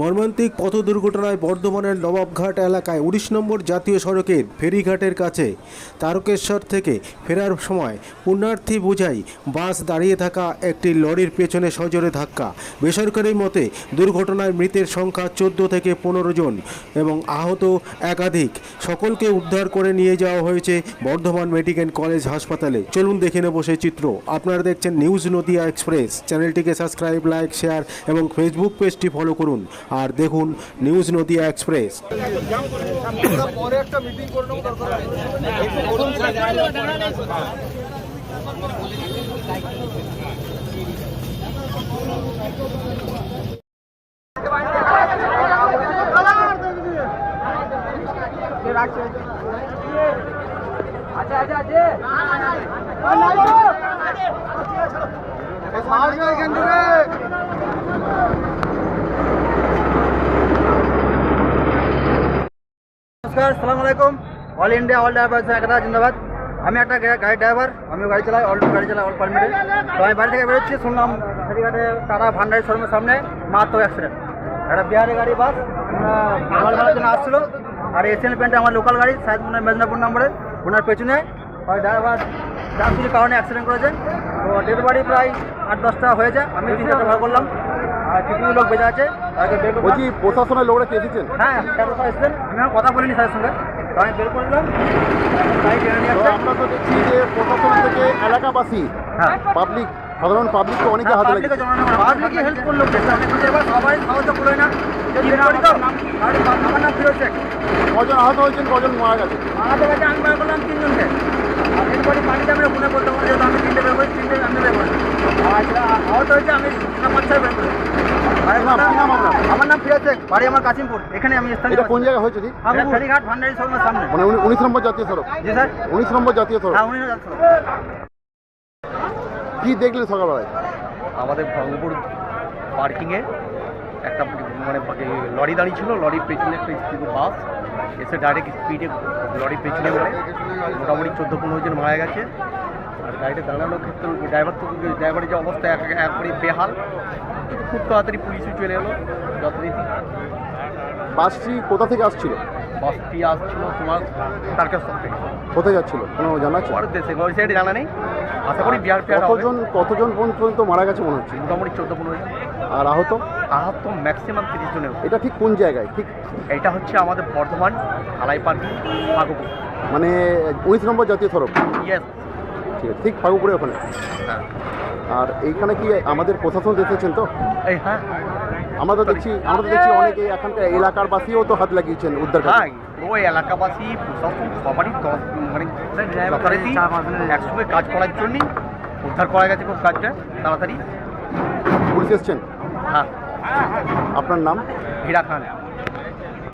মর্মান্তিক পথ দুর্ঘটনায় বর্ধমানের নবাবঘাট এলাকায় উনিশ নম্বর জাতীয় সড়কের ফেরিঘাটের কাছে তারকেশ্বর থেকে ফেরার সময় পুণ্যার্থী বোঝাই বাস দাঁড়িয়ে থাকা একটি লরির পেছনে সজোরে ধাক্কা। বেসরকারি মতে দুর্ঘটনায় মৃতের সংখ্যা চোদ্দ থেকে পনেরো জন এবং আহত একাধিক। সকলকে উদ্ধার করে নিয়ে যাওয়া হয়েছে বর্ধমান মেডিকেল কলেজ হাসপাতালে। চলুন দেখে নেব সেই চিত্র। আপনারা দেখছেন নিউজ নদিয়া এক্সপ্রেস। চ্যানেলটিকে সাবস্ক্রাইব, লাইক, শেয়ার এবং ফেসবুক পেজটি ফলো করুন। আর দেখুন নিউজ নদিয়া এক্সপ্রেস। পরে একটা মিটিং করে নেব দরকার নেই। আসবে এখান থেকে। নমস্কার, সালাম আলাইকুম। অল ইন্ডিয়া অল ড্রাইভার একদা জিন্দাবাদ। আমি একটা গাড়ির গাড়ি ড্রাইভার আমি গাড়ি চালাই অল গাড়ি চালাই অল পারমিটেড তো আমি বাড়ি থেকে বেরোচ্ছি, শুনলাম ফেরিঘাটে টাটা ভান্ডারি শোরুমের সামনে, মারাত্মক অ্যাক্সিডেন্ট একটা বিহারের গাড়ি বাস আমার জন্য আসছিল। আর এশিয়ান পেন্টে আমার লোকাল গাড়ি সাহেব মনে মেদিনীপুর নম্বরে ওনার পেছনে ওই ড্রাইভার কিছু কারণে অ্যাক্সিডেন্ট করেছে তো ডেড বডি প্রায় আট দশটা হয়েছে আমি তিন চারটা ভাড়া করলাম। আর কিছু লোক বেঁচে আছে। করলাম। বলছি প্রশাসনের লোকরা কে এসেছেন? হ্যাঁ এসেছেন। আমি আমার কথা বলিনি স্যারের সঙ্গে। আমি বের করে দিলাম গাড়ি নিয়ে তো আমরা তো দেখছি যে প্রশাসন থেকে এলাকাবাসী হ্যাঁ। পাবলিক সাধারণ পাবলিক তো অনেকে হাতে পাবলিকে লেগেছে জমানো হেল্প করল। এবার সবাই সাহায্য করে না। আমার নাম ফিরোজ শেখ কজন আহত হয়েছেন কজন মারা গেছে আমাদের কাছে আমি বার করলাম তিনজনকে। এরপরে পানিতে আমরা মনে করতে পারি যেহেতু আমি তিনটে বের করি তিনটে আমি বের করি। আর আহত হয়েছে আমি ছয় বের করি। আমার নাম ফিরোজ শেখ বাড়ি আমার কাশিমপুর। এখানে আমি স্থানীয় কোন জায়গায় হয়েছে ফেরিঘাট ভান্ডারি শোরুমের সামনে। মানে উনি- উনিশ নম্বর জাতীয় সড়ক? জি স্যার। উনিশ নম্বর জাতীয় সড়ক? হ্যাঁ কি দেখলেন সকালবেলায়? আমাদের ভঙ্গপুর পার্কিংয়ে একটা মানে লরি দাঁড়িয়ে ছিল লরির পেছনে একটা স্পিড বাস। এসে ডাইরেক্ট স্পিডে লরির পেছনে বলে মোটামুটি চোদ্দ পনেরো জন মারা গেছে। আর গাড়িটা দাঁড়ানোর ক্ষেত্রে ড্রাইভার তো ড্রাইভারের যে অবস্থা এক একবারে বেহাল। খুব তাড়াতাড়ি পুলিশও চলে এলো যথারীতি। বাসটি কোথা থেকে আসছিল? বাসটি আসছিল তোমার তারকেশ্বর থেকে। কোথায় যাচ্ছিল? কোনো জানা আছে? পরের দেশে ওই সাইডে জানা নেই। আশা করি বিহার ফিহার কতজন কতজন পর্যন্ত মারা গেছে মনে হচ্ছে? মোটামুটি চোদ্দ পনেরো জন। আর আহত? আহত ম্যাক্সিমাম তিরিশ জনের এটা ঠিক কোন জায়গায়? ঠিক এটা হচ্ছে আমাদের বর্ধমান আলাই পার্কিং ফাগুপুর। মানে উনিশ নম্বর জাতীয় সড়ক? ইয়েস ঠিক আছে ঠিক ফাগুপুরে ওখানে? হ্যাঁ। আর এইখানে কি আমাদের প্রশাসন এসেছেন তো? এই হ্যাঁ। আমরা তো দেখছি আমরা তো দেখছি অনেকে এখানকার এলাকার বাসীও তো হাত লাগিয়েছেন উদ্ধার কাজে। হ্যাঁ পুরো এলাকাবাসী প্রশাসন সবারই মানে যথারীতি একসঙ্গে কাজ করার জন্যই উদ্ধার করা গেছে খুব কাজটা তাড়াতাড়ি। পুলিশ এসছেন? হ্যাঁ। আপনার নাম? হীরা খান।